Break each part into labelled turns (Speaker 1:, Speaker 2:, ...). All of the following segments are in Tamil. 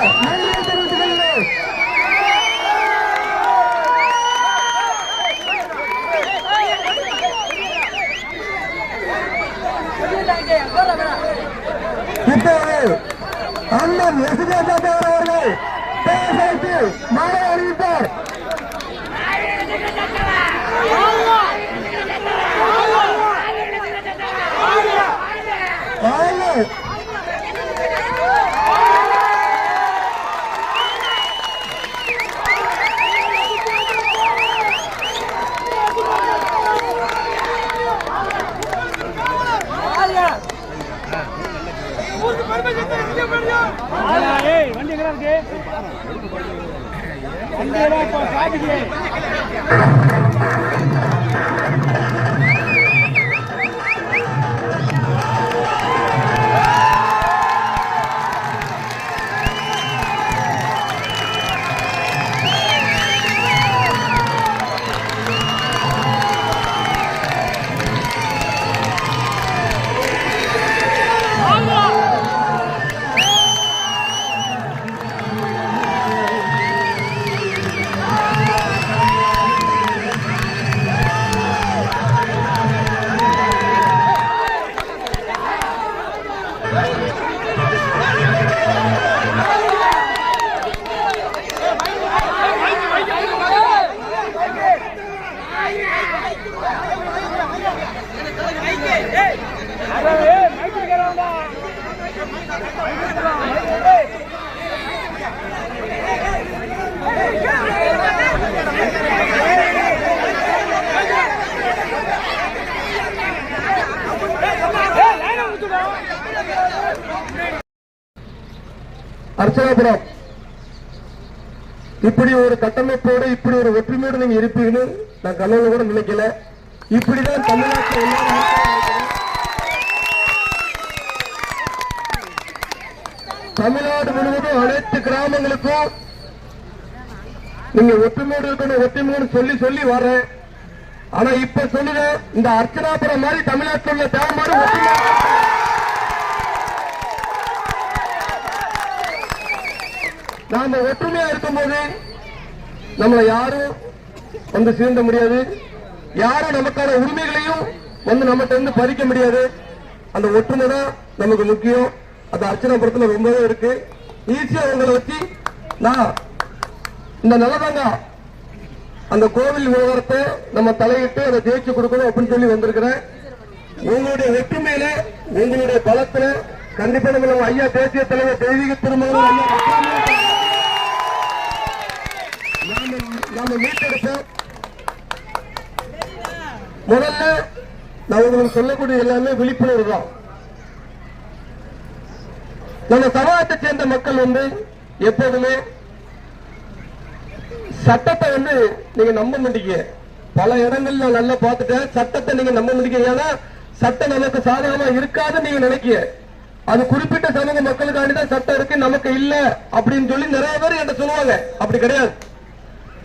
Speaker 1: சார்பாக நன்றி தெரிவித்துக் கொள்கிறேன் இப்போது அண்ணன் எஸ்ஏ அவர்கள் அர்ச்சனாபுரம். இப்படி ஒரு கட்டமைப்போடு இப்படி ஒரு ஒற்றுமையோடு நீங்க இருப்பீங்கன்னு நான் கனவுல கூட நினைக்கல. இப்படிதான் தமிழ்நாட்டில் எல்லாரும் தமிழ்நாடு முழுவதும் அனைத்து கிராமங்களுக்கும் நீங்க ஒற்றுமையோடு இருக்கணும் ஒற்றுமையோடு சொல்லி சொல்லி வர்றேன். ஆனா இப்ப சொல்லுங்க இந்த அர்ச்சனாபுரம் மாதிரி தமிழ்நாட்டில் உள்ள தேவமாடு ஒற்றுமை நாம ஒற்றுமையா இருக்கும்போது நம்மளை யாரும் வந்து சீண்ட முடியாது. யாரும் நமக்கான உரிமைகளையும் வந்து நம்மகிட்ட இருந்து பறிக்க முடியாது. அந்த ஒற்றுமை தான் நமக்கு முக்கியம். அது அர்ச்சனாபுரத்துல ரொம்பவே இருக்கு. ஈஸியா உங்களை வச்சு நான் இந்த நிலதாங்க அந்த கோவில் விவகாரத்தை நம்ம தலையிட்டு அதை ஜெயிச்சு கொடுக்கணும் அப்படின்னு சொல்லி வந்திருக்கிறேன். உங்களுடைய ஒற்றுமையில உங்களுடைய பலத்துல கண்டிப்பா நம்ம ஐயா தேசிய தலைவர் தெய்வீக திருமணம் ஐயா நாங்க மீட்டெடுப்போம் முதல்ல நான் உங்களுக்கு சொல்லக்கூடிய எல்லாமே விழிப்புணர்வு தான். நம்ம சமூகத்தை சேர்ந்த மக்கள் வந்து எப்போதுமே சட்டத்தை வந்து நீங்க நம்ப மாட்டீங்க. பல இடங்கள்ல நான் நல்லா பார்த்துட்டேன் சட்டத்தை நீங்க நம்ப மாட்டீங்க. ஏன்னா சட்டம் நமக்கு சாதகமா இருக்காதுன்னு நீங்க நினைக்க அது குறிப்பிட்ட சமூக மக்களுக்காண்டி தான் சட்டம் இருக்கு நமக்கு இல்ல அப்படின்னு சொல்லி நிறைய பேர் என்கிட்ட சொல்லுவாங்க. அப்படி கிடையாது.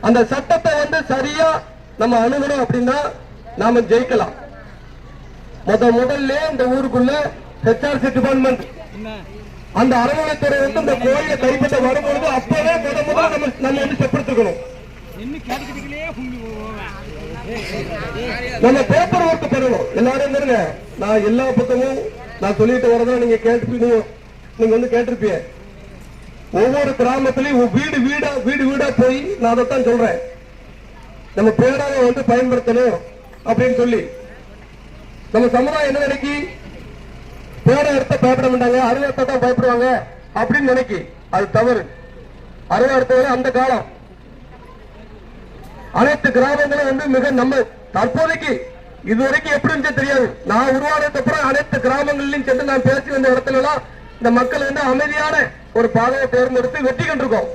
Speaker 1: அந்த சட்டத்தை வந்து சரியா நம்ம அணுகணும் அப்படின்னா நாம ஜெயிக்கலாம். முத முதல்ல இந்த ஊருக்குள்ள ஹெச்ஆர்சி டிபார்ட்மெண்ட் அந்த அறநிலைத்துறை வந்து இந்த கோயிலை கைப்பற்ற வரும்பொழுது அப்பவே முத முதல் நம்ம நம்ம வந்து செப்படுத்துக்கணும். நம்ம பேப்பர் ஒர்க் பண்ணணும். எல்லாரும் இருங்க. நான் எல்லா பக்கமும் நான் சொல்லிட்டு வரதான் நீங்க கேட்டு நீங்க வந்து கேட்டிருப்பீங்க. ஒவ்வொரு கிராமத்திலையும் வீடு வீடா வீடு வீடா போய் நான் அதைத்தான் சொல்றேன். நம்ம பேராக வந்து பயன்படுத்தணும் அப்படின்னு சொல்லி. நம்ம சமுதாயம் என்ன நினைக்கி? பேரை எடுத்த பயப்பட மாட்டாங்க அருள் எடுத்தா தான் பயப்படுவாங்க அப்படின்னு நினைக்கி. அது தவறு. அருவா எடுத்தவரை அந்த காலம். அனைத்து கிராமங்களும் வந்து மிக நம்ம தற்போதைக்கு இதுவரைக்கும் எப்படி இருந்துச்சு தெரியாது. நான் உருவானதுக்கு அப்புறம் அனைத்து கிராமங்களிலும் சென்று நான் பேசி வந்த இடத்துல எல்லாம் இந்த மக்கள் வந்து அமைதியான ஒரு பாதையை தேர்ந்தெடுத்து வெற்றி கண்டிருக்கோம்.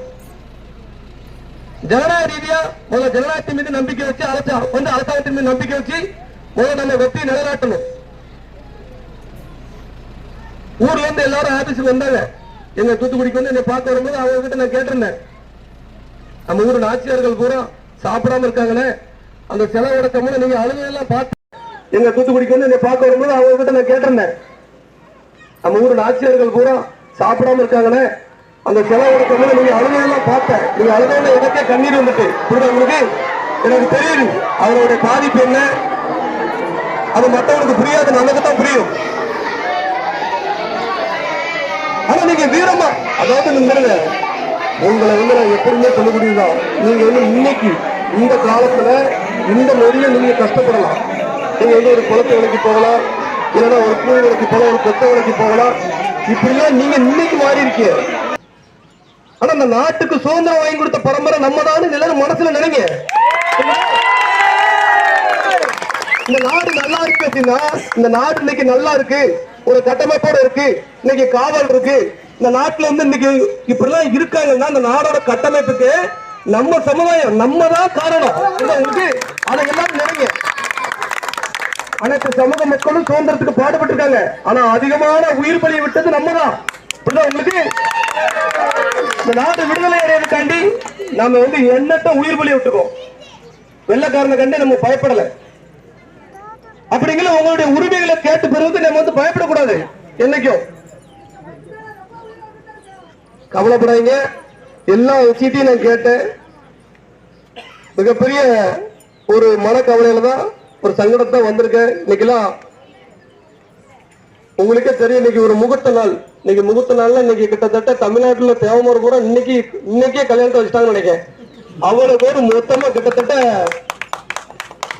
Speaker 1: ஜனநாயக ரீதியா முதல்ல ஜனநாயகத்தின் மீது நம்பிக்கை வச்சு அரசா வந்து அரசாங்கத்தின் மீது நம்பிக்கை வச்சு முதல்ல நம்ம வெற்றி நிலைநாட்டணும். ஊர்ல இருந்து எல்லாரும் ஆபீஸுக்கு வந்தாங்க. எங்க தூத்துக்குடிக்கு வந்து என்னை பார்க்க வரும்போது அவங்க கிட்ட நான் கேட்டிருந்தேன். நம்ம ஊர் ஆட்சியாளர்கள் பூரா சாப்பிடாம இருக்காங்களே. அந்த செலவு கம்மி நீங்க அழுகையெல்லாம் பார்த்து எங்க தூத்துக்குடிக்கு வந்து என்னை பார்க்க வரும்போது அவங்க கிட்ட நான் கேட்டிருந்தேன். நம்ம ஊர் ஆட்சியர்கள் பூரா சாப்பிடாம இருக்காங்களே. அந்த செலவோட கம்மி நீங்க அழுகையெல்லாம் பார்த்தேன் நீங்க அழுகையில எனக்கே கண்ணீர் வந்துட்டு. புரியுதா உங்களுக்கு? எனக்கு தெரியுது. அவருடைய பாதிப்பு என்ன? அது மற்றவனுக்கு புரியாது. நமக்கு தான் புரியும். ஆனா நீங்க வீரமா அதாவது நீங்க உங்களை வந்து நான் எப்பவுமே சொல்லக்கூடியதுதான் நீங்க வந்து இன்னைக்கு இந்த காலத்துல இந்த மொழியை நீங்க கஷ்டப்படலாம். நீங்க வந்து ஒரு குளத்தை விலைக்கு போகலாம். இல்லைன்னா ஒரு கூலி வேலைக்கு போகலாம் ஒரு கொத்த வேலைக்கு போகலாம் இப்படிலாம் நீங்க இன்னைக்கு மாறி இருக்கீங்க. ஆனா இந்த நாட்டுக்கு சுதந்திரம் வாங்கி கொடுத்த பரம்பரை நம்ம தான் எல்லாரும் மனசுல நினைங்க. இந்த நாடு நல்லா இருக்கு அப்படின்னா இந்த நாடு இன்னைக்கு நல்லா இருக்கு ஒரு கட்டமைப்போட இருக்கு இன்னைக்கு காவல் இருக்கு. இந்த நாட்டுல வந்து இன்னைக்கு இப்படிலாம் இருக்காங்கன்னா இந்த நாடோட கட்டமைப்புக்கு நம்ம சமுதாயம் நம்ம தான் காரணம் அதை எல்லாரும் அனைத்து சமூக மக்களும் சுதந்திரத்துக்கு பாடுபட்டு இருக்காங்க ஆனா அதிகமான உயிர் பலியை விட்டது நம்ம தான் உங்களுக்கு? இந்த நாடு விடுதலை அடையதுக்காண்டி நாம வந்து எண்ணற்ற உயிர் பலியை விட்டுக்கோம் வெள்ளக்காரனை கண்டு நம்ம பயப்படல. அப்படிங்கிற உங்களுடைய உரிமைகளை கேட்டு பெறுவது நம்ம வந்து பயப்படக்கூடாது. என்னைக்கும் கவலைப்படாதீங்க. எல்லா விஷயத்தையும் நான் கேட்டேன். மிகப்பெரிய ஒரு மனக்கவலையில தான் ஒரு சங்கடத்தை வந்திருக்கேன். இன்னைக்கெல்லாம் உங்களுக்கே தெரியும் இன்னைக்கு ஒரு முகூர்த்த நாள். இன்னைக்கு முகூர்த்த நாள்ல இன்னைக்கு கிட்டத்தட்ட தமிழ்நாட்டுல தேவமரம் பூரா இன்னைக்கு இன்னைக்கே கல்யாணத்தை வச்சுட்டாங்கன்னு நினைக்கிறேன். அவ்வளவு பேர் மொத்தமா கிட்டத்தட்ட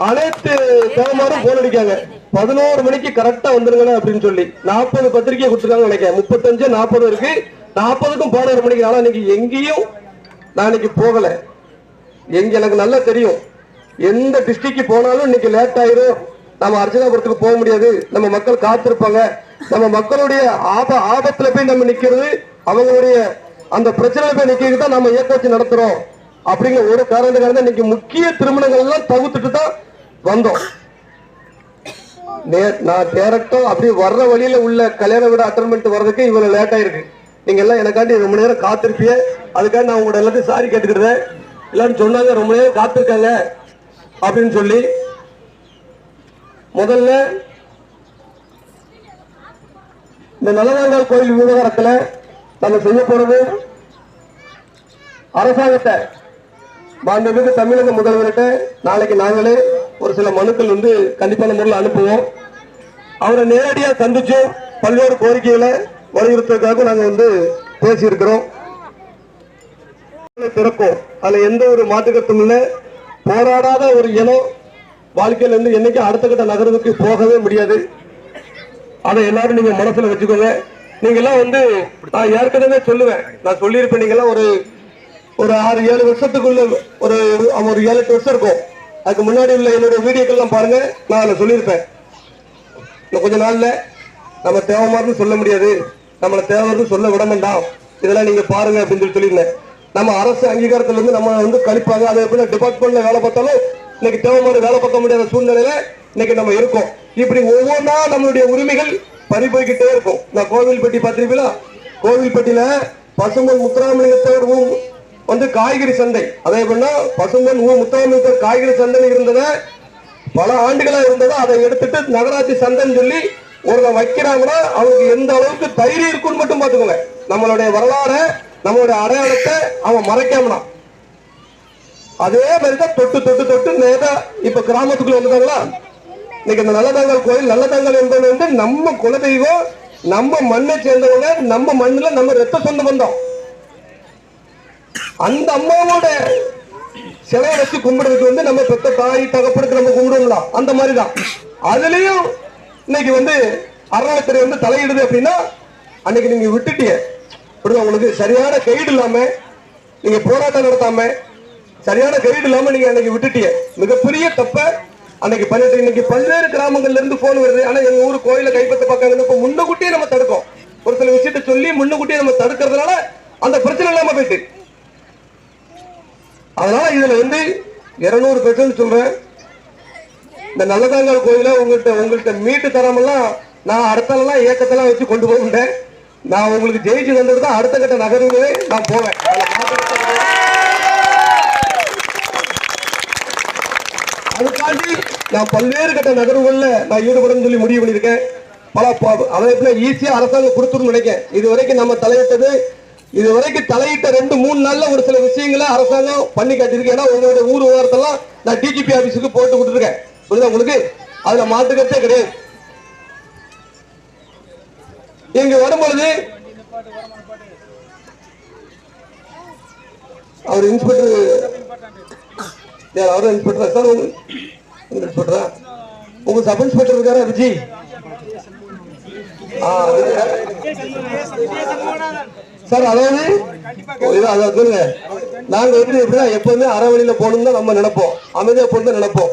Speaker 1: அனைத்து தேவமாரும் போன் அடிக்காங்க பதினோரு மணிக்கு கரெக்டா வந்துருங்க அப்படின்னு சொல்லி. நாற்பது பத்திரிக்கை கொடுத்துருக்காங்க நினைக்கிறேன். முப்பத்தஞ்சு நாற்பது இருக்கு. நாற்பதுக்கும் பதினோரு மணிக்கு ஆனா இன்னைக்கு எங்கேயும் நான் இன்னைக்கு போகல. எங்க எனக்கு நல்லா தெரியும். எந்த டிஸ்ட்ரிக்ட் போனாலும் இன்னைக்கு லேட் ஆயிரும். நம்ம அர்ச்சனாபுரத்துக்கு போக முடியாது. நம்ம மக்கள் காத்திருப்பாங்க. நம்ம மக்களுடைய ஆப ஆபத்துல போய் நம்ம நிக்கிறது அவங்களுடைய அந்த பிரச்சனையில போய் நிக்கிறது தான் நம்ம இயக்க வச்சு நடத்துறோம். அப்படிங்கிற ஒரு காரணத்துக்காக தான் இன்னைக்கு முக்கிய திருமணங்கள் எல்லாம் தவிர்த்துட்டு தான் வந்தோம். நான் டேரக்டா அப்படி வர்ற வழியில உள்ள கல்யாண வீடு பண்ணிட்டு வர்றதுக்கு இவ்வளவு லேட் ஆயிருக்கு. நீங்க எல்லாம் எனக்காண்டி ரொம்ப நேரம் காத்திருப்பீங்க. அதுக்காக நான் உங்களோட எல்லாத்தையும் சாரி கேட்டுக்கிறேன். எல்லாரும் சொன்னாங்க ரொம்ப நேரம் காத்திருக்காங்க. அப்படின்னு சொல்லி முதல்ல இந்த நல்லதாங்கால் கோயில் விவகாரத்தில் நம்ம செய்ய போறது அரசாங்கத்தை. மாண்புமிகு தமிழக முதல்வர்கிட்ட நாளைக்கு நாங்களே ஒரு சில மனுக்கள் வந்து கண்டிப்பான முறையில் அனுப்புவோம். அவரை நேரடியாக சந்திச்சு பல்வேறு கோரிக்கைகளை வலியுறுத்துறதுக்காக நாங்கள் வந்து பேசியிருக்கிறோம். திறக்கும் அதுல எந்த ஒரு மாற்றுக்கட்டும் இல்லை. போராடாத ஒரு இனம் வாழ்க்கையில இருந்து என்னைக்கும் அடுத்த கட்ட நகரத்துக்கு போகவே முடியாது. அதை எல்லாரும் நீங்க மனசுல வச்சுக்கோங்க. நீங்க எல்லாம் வந்து நான் ஏற்கனவே சொல்லுவேன். நான் சொல்லியிருப்பேன் நீங்க எல்லாம் ஒரு ஒரு ஆறு ஏழு வருஷத்துக்குள்ள ஒரு ஒரு ஏழு எட்டு வருஷம் இருக்கும். அதுக்கு முன்னாடி உள்ள என்னுடைய வீடியோக்கள்லாம் பாருங்க. நான் அதில் சொல்லியிருப்பேன். இன்னும் கொஞ்ச நாள்ல நம்ம தேவமாருன்னு சொல்ல முடியாது. நம்மளை தேவர்னு சொல்ல விட வேண்டாம் இதெல்லாம் நீங்க பாருங்க அப்படின்னு சொல்லி சொல்லியிருந்தேன். நம்ம அரசு அங்கீகாரத்துல இருந்து நம்ம வந்து கழிப்பாங்க. அது எப்படி டிபார்ட்மெண்ட்ல வேலை பார்த்தாலும் இன்னைக்கு தேவமாறு வேலை பார்க்க முடியாத சூழ்நிலையில இன்னைக்கு நம்ம இருக்கோம். இப்படி ஒவ்வொன்றா நம்மளுடைய உரிமைகள் பறிபோய்கிட்டே இருக்கும். நான் கோவில்பட்டி பார்த்திருப்பீங்களா? கோவில்பட்டியில பசும்பொன் முத்துராமலிங்கத்தவர் ஊ- வந்து காய்கறி சந்தை. அதே எப்படின்னா பசும்பொன் ஊ முத்துராமலிங்கத்தவர் காய்கறி சந்தை இருந்ததை பல ஆண்டுகளா இருந்ததை அதை எடுத்துட்டு நகராட்சி சந்தைன்னு சொல்லி ஒருவன் வைக்கிறாங்கன்னா அவனுக்கு எந்த அளவுக்கு தைரியம் இருக்குன்னு மட்டும் பாத்துக்கோங்க நம்மளுடைய வரலாறை நம்மளுடைய அடையாளத்தை அவன் மறைக்காமனா? அதே மாதிரிதான் தொட்டு தொட்டு தொட்டு நேரா இப்ப கிராமத்துக்குள்ள வந்துட்டாங்களா? இன்னைக்கு இந்த நல்லதாங்கல் கோயில் நல்லதாங்கல் என்பது வந்து நம்ம குலதெய்வம் நம்ம மண்ணை சேர்ந்தவங்க நம்ம மண்ணுல நம்ம ரத்த சொந்த பந்தம். அந்த அம்மாவோட சிலையை வச்சு கும்பிடுறதுக்கு வந்து நம்ம பெத்த தாய் தகப்படுக்கு நம்ம கும்பிடுவோங்களா அந்த மாதிரி தான் அதுலயும் இன்னைக்கு வந்து அறநிலைத்துறை வந்து தலையிடுது அப்படின்னா அன்னைக்கு நீங்க விட்டுட்டீங்க புரியுது உங்களுக்கு சரியான கைடு இல்லாம நீங்க போராட்டம் நடத்தாம சரியான கைடு இல்லாம நீங்க அன்னைக்கு விட்டுட்டீங்க மிகப்பெரிய தப்ப அன்னைக்கு பண்ணிட்டு இன்னைக்கு பல்வேறு கிராமங்கள்ல இருந்து போன் வருது. ஆனா எங்க ஊர் கோயில கைப்பற்ற பார்க்காங்க முன்னக்கூட்டியே நம்ம தடுக்கோம். ஒரு சில விஷயத்த சொல்லி முன்னக்கூட்டியே நம்ம தடுக்கிறதுனால அந்த பிரச்சனை இல்லாம போயிட்டு. அதனால இதுல வந்து இருநூறு பெர்சன்ட் சொல்றேன். இந்த நல்லதாங்கால் கோயில உங்கள்கிட்ட உங்கள்கிட்ட மீட்டு தரமெல்லாம் நான் அடுத்தலாம் இயக்கத்தெல்லாம் வச்சு கொண்டு போக மாட்டேன். நான் உங்களுக்கு ஜெயிச்சு தந்தது தான் அடுத்த கட்ட நகர்வுகளே நான் போவேன். அதுக்காண்டி நான் பல்வேறு கட்ட நகர்வுகள்ல நான் ஈடுபடும் சொல்லி முடிவு பண்ணியிருக்கேன். பல அமைப்புல ஈஸியா அரசாங்கம் கொடுத்துரும் நினைக்கிறேன். இது வரைக்கும் நம்ம தலையிட்டது இது வரைக்கும் தலையிட்ட ரெண்டு மூணு நாள்ல ஒரு சில விஷயங்களை அரசாங்கம் பண்ணி காட்டியிருக்கு. ஏன்னா உங்களுடைய ஊர் விவரத்தெல்லாம் நான் டிஜிபி ஆபீஸுக்கு போட்டு கொடுத்துருக்கேன். புரியுதா உங்களுக்கு? அதுல மாற்றுக்கிறதே கிடையாது. இங்க வரும்பொழுது அவர் இன்ஸ்பெக்டர் அவரும் அவர் இன்ஸ்பெக்டர் சார் உங்க உங்க இன்ஸ்பெக்டரா உங்க சப் இன்ஸ்பெக்டர் இருக்காரா விஜய் சார் அதாவது அதாவது சொல்லுங்க. நாங்க வந்து எப்படின்னா எப்பவுமே அறவழியில போகணும் தான் நம்ம நினைப்போம். அமைதியா போகணும் தான் நினைப்போம்.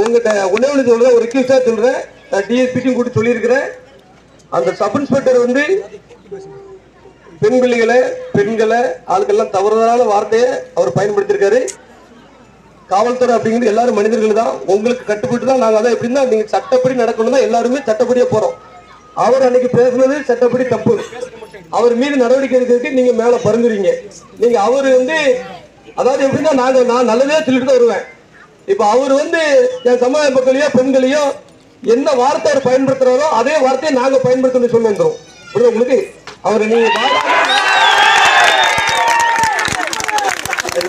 Speaker 1: உங்ககிட்ட உணவு சொல்றேன் ஒரு ரிக்வஸ்டா சொல்றேன். டிஎஸ்பிக்கும் கூட்டி சொல்லியிருக்கிறேன். அந்த சப் இன்ஸ்பெக்டர் வந்து பெண் பிள்ளைகளை பெண்களை ஆளுக்கெல்லாம் தவறுதலான வார்த்தையை அவர் பயன்படுத்தியிருக்காரு. காவல்துறை அப்படிங்கிறது எல்லாரும் மனிதர்கள் தான். உங்களுக்கு கட்டுப்பட்டு தான் நாங்கள் அதான் எப்படின்னா நீங்க சட்டப்படி நடக்கணும் தான் எல்லாருமே சட்டப்படியே போறோம். அவர் அன்னைக்கு பேசுனது சட்டப்படி தப்பு. அவர் மீது நடவடிக்கை எடுக்கிறதுக்கு நீங்க மேல பரிந்துறீங்க நீங்க அவர் வந்து அதாவது எப்படின்னா நாங்க நான் நல்லதே சொல்லிட்டு தான் வருவேன். இப்ப அவர் வந்து என் சமுதாய மக்களையோ பெண்களையோ என்ன வார்த்தை அவர் பயன்படுத்துறாரோ அதே வார்த்தையை நாங்க பயன்படுத்தணும்னு சொல்லி வந்துரும் புரியுதா உங்களுக்கு? அவர் நீங்க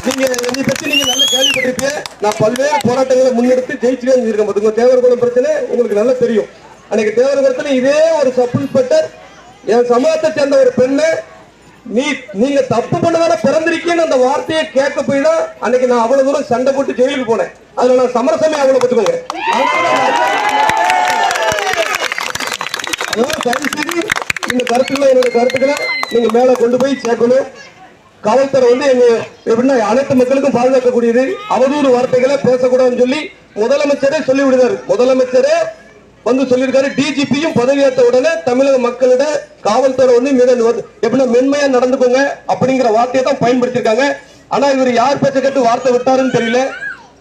Speaker 1: நீங்க என்னை பத்தி நீங்க நல்லா கேள்விப்பட்டிருப்பீங்க. நான் பல்வேறு போராட்டங்களை முன்னெடுத்து ஜெயிச்சுட்டே இருந்திருக்கேன். பாத்துங்க தேவரகுளம் பிரச்சனை உங்களுக்கு நல்லா தெரியும். அன்னைக்கு தேவரகுளத்துல இதே ஒரு சப் இன்ஸ்பெக்டர் என் சமூகத்தை சேர்ந்த ஒரு பெண்ணை நீ நீங்க தப்பு பண்ணதால பிறந்திருக்கீன்னு அந்த வார்த்தையை கேட்க போய் தான் அன்னைக்கு நான் அவ்வளவு தூரம் சண்டை போட்டு ஜெயிலுக்கு போனேன். அதுல நான் சமரசமே அவ்வளவு பார்த்துக்கோங்க அதனால தயவு இந்த கருத்துக்களை என்னோட கருத்துக்களை நீங்க மேல கொண்டு போய் சேர்க்கணும். காவல்துறை வந்து எங்க எப்படின்னா அனைத்து மக்களுக்கும் பாதுகாக்கக்கூடியது. அவதூறு வார்த்தைகளை பேசக்கூடாதுன்னு சொல்லி முதலமைச்சரே சொல்லி விடுறாரு முதலமைச்சரே வந்து சொல்லியிருக்காரு. டிஜிபியும் பதவியேற்ற உடனே தமிழக மக்களிட காவல்துறை வந்து மிக நு- எப்படின்னா மென்மையா நடந்துக்கோங்க அப்படிங்கிற வார்த்தையை தான் பயன்படுத்தியிருக்காங்க. ஆனா இவர் யார் பேச்ச கேட்டு வார்த்தை விட்டாருன்னு தெரியல.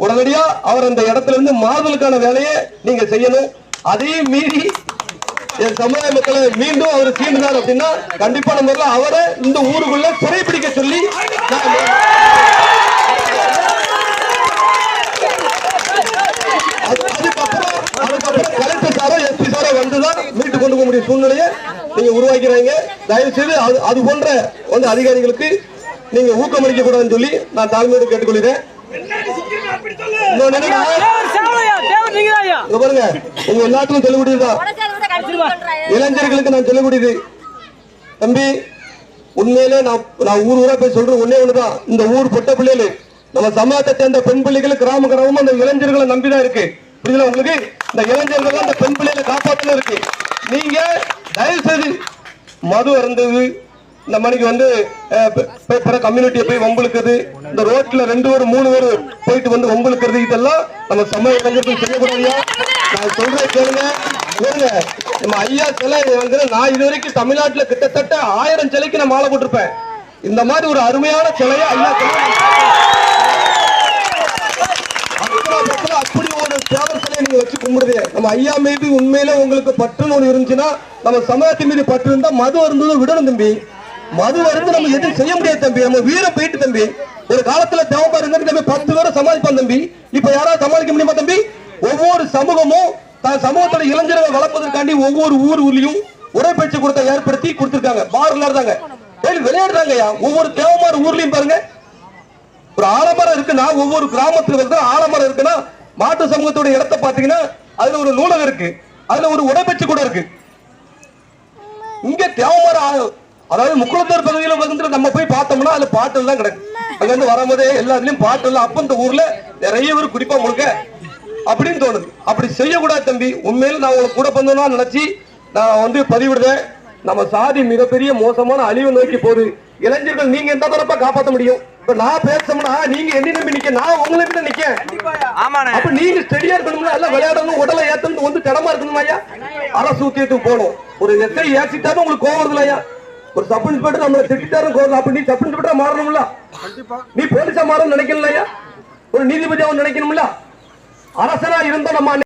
Speaker 1: உடனடியா அவர் அந்த இடத்துல இருந்து மாறுதலுக்கான வேலையை நீங்க செய்யணும். அதையும் மீறி என் சமுதாய மக்களை மீண்டும் அவர் சீண்டினார் அப்படின்னா கண்டிப்பா நம்ம அவரை இந்த ஊருக்குள்ள சிறைப்பிடிக்க சொல்லி அதுக்கப்புறம் அதுக்கப்புறம் கலெக்டர் சாரோ எஸ்பி சாரோ வந்துதான் மீட்டு கொண்டு போக முடியும் சூழ்நிலையை நீங்க உருவாக்கிறாங்க தயவு செய்து அது அது போன்ற வந்து அதிகாரிகளுக்கு நீங்க ஊக்கமளிக்க கூடாதுன்னு சொல்லி நான் தாழ்மையோடு கேட்டுக்கொள்கிறேன். பாருங்க உங்க எல்லாத்துக்கும் சொல்லக்கூடியதுதான் இளைஞர்களுக்கு நான் சொல்லக்கூடியது தம்பி உண்மையிலே நான் நான் ஊர் ஊரா போய் சொல்றேன். ஒண்ணே ஒண்ணுதான். இந்த ஊர் பொட்ட பிள்ளைகள் நம்ம சமூகத்தை சேர்ந்த பெண் பிள்ளைகள் கிராம கிராமம் அந்த இளைஞர்களை நம்பிதான் இருக்கு. புரியுதுல உங்களுக்கு? இந்த இளைஞர்கள் அந்த பெண் பிள்ளைகளை காப்பாத்துல இருக்கு. நீங்க தயவு செய்து மது அருந்தது. இந்த மணிக்கு வந்து பிற கம்யூனிட்டியை போய் வம்புழுக்குறது. இந்த ரோட்ல ரெண்டு பேர் மூணு பேர் போயிட்டு வந்து வம்புழுக்கிறது. இதெல்லாம் நம்ம சமூக இளைஞர்கள் செய்யக்கூடாதியா? நான் சொல்றேன் கேளுங்க. கேளுங்க நம்ம ஐயா சிலை வந்து நான் இது வரைக்கும் தமிழ்நாட்டுல கிட்டத்தட்ட ஆயிரம் சிலைக்கு நான் மாலை போட்டிருப்பேன். இந்த மாதிரி ஒரு அருமையான சிலையை ஐயா அப்படி ஒரு தேவர் சிலையை நீங்க வச்சு கும்பிடுது நம்ம ஐயா மீது உண்மையில உங்களுக்கு பற்றுன்னு ஒண்ணு இருந்துச்சுன்னா நம்ம சமூகத்தின் மீது பற்று இருந்தா மது அருந்ததை விடணும் தம்பி. மது அருந்து நம்ம எதுவும் செய்ய முடியாது தம்பி. நம்ம வீரம் போயிட்டு தம்பி. ஒரு காலத்துல தேவப்பா இருந்தா தம்பி பத்து பேரும் சமாளிப்பான் தம்பி. இப்ப யாராவது சமாளிக்க முடியுமா தம்பி? ஒவ்வொரு சமூகமும் தான் சமூகத்தில் இளைஞர்களை வளர்ப்பதற்காண்டி ஒவ்வொரு ஊர் ஊர்லயும் உடற்பயிற்சி கொடுத்த ஏற்படுத்தி கொடுத்திருக்காங்க. பார் விளையாடுறாங்க விளையாடுறாங்கய்யா ஒவ்வொரு தேவமார் ஊர்லயும் பாருங்க. ஒரு ஆலமரம் இருக்குன்னா ஒவ்வொரு கிராமத்துல வந்து ஆலமரம் இருக்குன்னா மாட்டு சமூகத்தோட இடத்தை பாத்தீங்கன்னா அதுல ஒரு நூலகம் இருக்கு. அதுல ஒரு உடற்பயிற்சி கூட இருக்கு. இங்க தேவமர அதாவது முக்குளத்தூர் பகுதியில வந்து நம்ம போய் பார்த்தோம்னா அதுல பாட்டு தான் கிடக்கு. அங்க இருந்து வரும்போதே எல்லாத்துலயும் பாட்டு இல்ல அப்ப இந்த ஊர்ல நிறைய பேர் குடிப்பா முழுக்க அப்படின்னு தோணுது. அப்படி செய்யக்கூடாது தம்பி. உண்மையில நான் உங்களுக்கு கூட பண்ணணும்னா நினைச்சு நான் வந்து பதிவிடுறேன். நம்ம சாதி மிகப்பெரிய மோசமான அழிவு நோக்கி போகுது. இளைஞர்கள் நீங்க எந்த தரப்பா காப்பாத்த முடியும். இப்ப நான் பேசணும்னா நீங்க என்ன நம்பி நிக்க நான் உங்களை கிட்ட நிக்க
Speaker 2: ஆமாண்ணே.
Speaker 1: அப்ப நீங்க ஸ்டெடியா இருக்கணும்ல? எல்லாம் விளையாடணும் உடலை ஏத்தணும் வந்து திடமா இருக்கணும் ஐயா? அரசு போகணும். ஒரு எஸ்ஐ ஏசிட்டாலும் உங்களுக்கு கோவம் வருதுல ஐயா? ஒரு சப் இன்ஸ்பெக்டர் நம்மளை திட்டாரு கோவம் அப்ப நீ சப் இன்ஸ்பெக்டரா மாறணும்ல? நீ போலீஸா மாறணும்னு நினைக்கலையா ஒரு நீதிபதியாவும் நினைக்கணும்ல? அரசனா இருந்த நம்ம